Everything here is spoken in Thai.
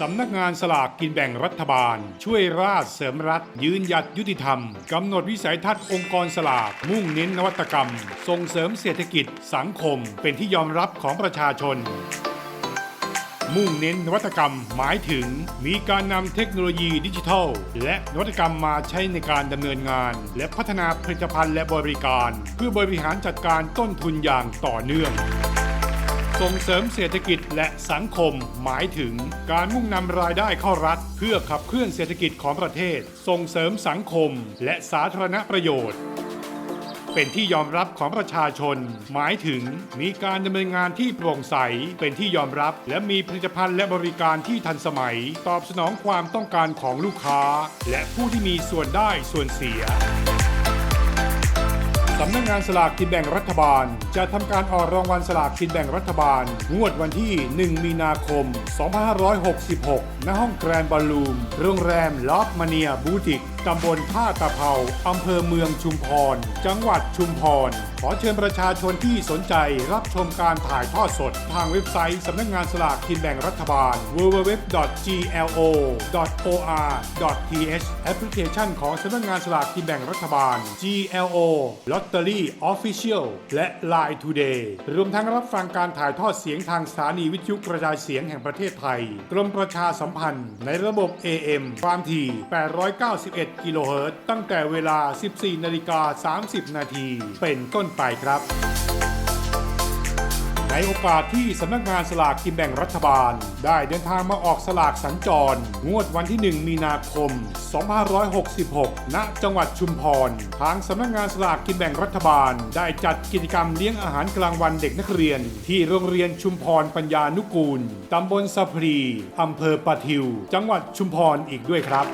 สำนักงานสลากกินแบ่งรัฐบาล ช่วยราชเสริมรัฐ ยืนหยัดยุติธรรม กำหนดวิสัยทัศน์องค์กรสลาก มุ่งเน้นนวัตกรรม ส่งเสริมเศรษฐกิจ สังคม เป็นที่ยอมรับของประชาชน มุ่งเน้นนวัตกรรมหมายถึง มีการนำเทคโนโลยีดิจิทัล และนวัตกรรมมาใช้ในการดำเนินงาน และพัฒนาผลิตภัณฑ์และบริการ เพื่อบริหารจัดการต้นทุนอย่างต่อเนื่อง ส่งเสริมเศรษฐกิจและสังคม หมายถึงการมุ่งนำรายได้เข้ารัฐ เพื่อขับเคลื่อนเศรษฐกิจของประเทศ ส่งเสริมสังคม และสาธารณประโยชน์เป็นที่ยอมรับของประชาชน หมายถึงมีการดำเนินงานที่โปร่งใส เป็นที่ยอมรับ และมีผลิตภัณฑ์และบริการที่ทันสมัย ตอบสนองความต้องการของลูกค้า และผู้ที่มีส่วนได้ส่วนเสียำนักงานสลากกินแบ่งรัฐบาล จะทำการออกรางวัลสลากกินแบ่งรัฐบาล งวดวันที่ 1 มีนาคม 2566 ณ ห้องแกรนด์บอลลูม โรงแรมลอฟมาเนียบูติก ตำบลท่าตะเภาอำเภอเมืองชุมพร จังหวัดชุมพร ขอเชิญประชาชนที่สนใจรับชมการถ่ายทอดสด ทางเว็บไซต์สำนักงานสลากกินแบ่งรัฐบาล www.glo.or.th แอปพลิเคชันของสำนักงานสลากกินแบ่งรัฐบาล GLO Lottery Official และ Line Today รวมทั้งรับฟังการถ่ายทอดเสียงทางสถานีวิทยุกระจายเสียงแห่งประเทศไทย กรมประชาสัมพันธ์ในระบบ AM ความถี่ 891 กิโลเฮิรตซ์ตั้งแต่เวลา 14นาฬิกา30 นาทีเป็นต้นไปครับ ในโอกาสที่สำนักงานสลากกินแบ่งรัฐบาล ได้เดินทางมาออกสลากสัญจร งวดวันที่ 1 มีนาคม 2566 ณ จังหวัดชุมพร ทางสำนักงานสลากกินแบ่งรัฐบาล ได้จัดกิจกรรมเลี้ยงอาหารกลางวันเด็กนักเรียน ที่โรงเรียนชุมพรปัญญานุกูล ตำบลสะพรีอำเภอปะทิว จังหวัดชุมพรอีกด้วยครับ